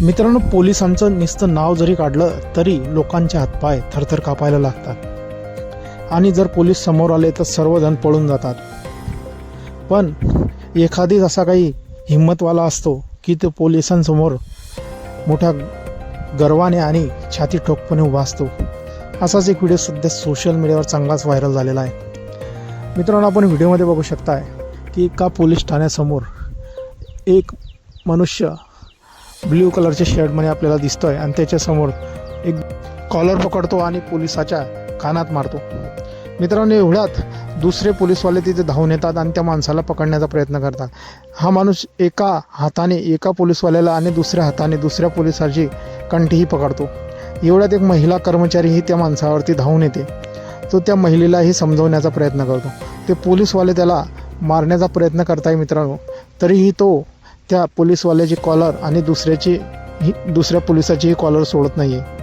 मित्रांनो पोलिसांचं नुसतं नाव जरी काढलं तरी लोकांचे हातपाय थरथर कापायला लागतात. आणि जर पोलीस समोर आले तर सर्वजण पळून जातात. पण एखादीच असा काही हिंमतवाला असतो की तो पोलिसांसमोर मोठ्या गर्वाने आणि छाती ठोकपणे उभा असतो. असाच एक व्हिडिओ सध्या सोशल मीडियावर चांगलाच व्हायरल झालेला आहे. मित्रांनो आपण व्हिडिओमध्ये बघू शकताय की एका पोलीस ठाण्यासमोर एक मनुष्य ब्ल्यू कलरच्या शर्टमध्ये आपल्याला दिसतोय आणि त्याच्यासमोर एक कॉलर पकडतो आणि पोलिसाच्या कानात मारतो. मित्रांनो एवढ्यात दुसरे पोलीसवाले तिथे धावून येतात आणि त्या माणसाला पकडण्याचा प्रयत्न करतात. हा माणूस एका हाताने एका पोलीसवाल्याला आणि दुसऱ्या हाताने दुसऱ्या पोलिसाची कंठीही पकडतो. एवढ्यात एक महिला कर्मचारीही त्या माणसावरती धावून येते. तो त्या महिलेलाही समजवण्याचा प्रयत्न करतो. ते पोलीसवाले त्याला मारण्याचा प्रयत्न करताय मित्रांनो तरीही तो त्या पोलीसवाल्याची कॉलर आणि दुसऱ्याची ही दुसऱ्या पोलिसाचीही कॉलर सोडत नाही आहे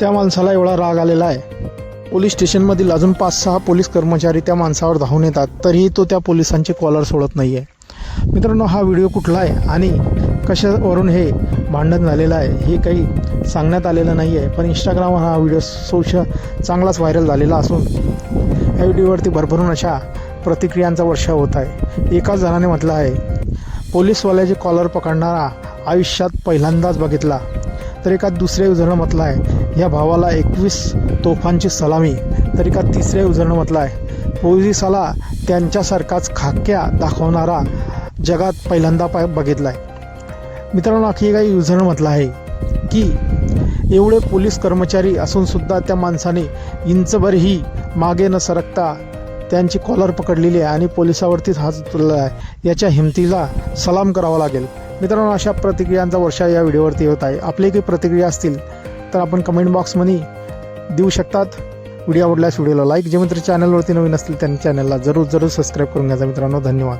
त्या माणसाला एवढा राग आलेला आहे. पोलीस स्टेशनमधील अजून पाच सहा पोलीस कर्मचारी त्या माणसावर धावून येतात तरीही तो त्या पोलिसांची कॉलर सोडत नाही आहे मित्रांनो हा व्हिडिओ कुठला आहे आणि कशावरून हे भांडण झालेलं आहे हे काही सांगण्यात आलेलं नाही आहे पण इंस्टाग्रामवर हा व्हिडिओ सोशल चांगलाच व्हायरल झालेला असून या व्हिडिओवरती भरभरून अशा प्रतिक्रियांचा वर्षाव होत आहे. एकाच जणाने म्हटलं आहे पोलीसवाल्याची कॉलर पकडणारा आयुष्यात पहिल्यांदाच बघितला. तर एका दुसऱ्या युजरनं म्हटलं आहे. या भावाला एकवीस तोफांची सलामी. तर एका तिसऱ्या युजरनं म्हटलं आहे. पोलिसाला त्यांच्यासारखाच खाक्या दाखवणारा जगात पहिल्यांदा पाय बघितला आहे मित्रांनो आणखी काही युजरनं म्हटलं आहे की एवढे पोलीस कर्मचारी असूनसुद्धा त्या माणसाने इंचभरही मागे न सरकता त्यांची कॉलर पकडलेली आहे आणि पोलिसावरतीच हात उचलला आहे. याच्या हिमतीला सलाम करावा लागेल. मित्रांनो अशा प्रतिक्रियांचा वर्षा या व्हिडिओवरती होत आहे. आपली काही प्रतिक्रिया असतील तर आपण कमेंट बॉक्समध्ये देऊ शकतात. व्हिडिओ आवडल्यास व्हिडिओला लाईक जे मित्र चॅनलवरती नवीन असतील त्यांनी चॅनलला जरूर जरूर सबस्क्राईब करून घ्यायचा मित्रांनो धन्यवाद.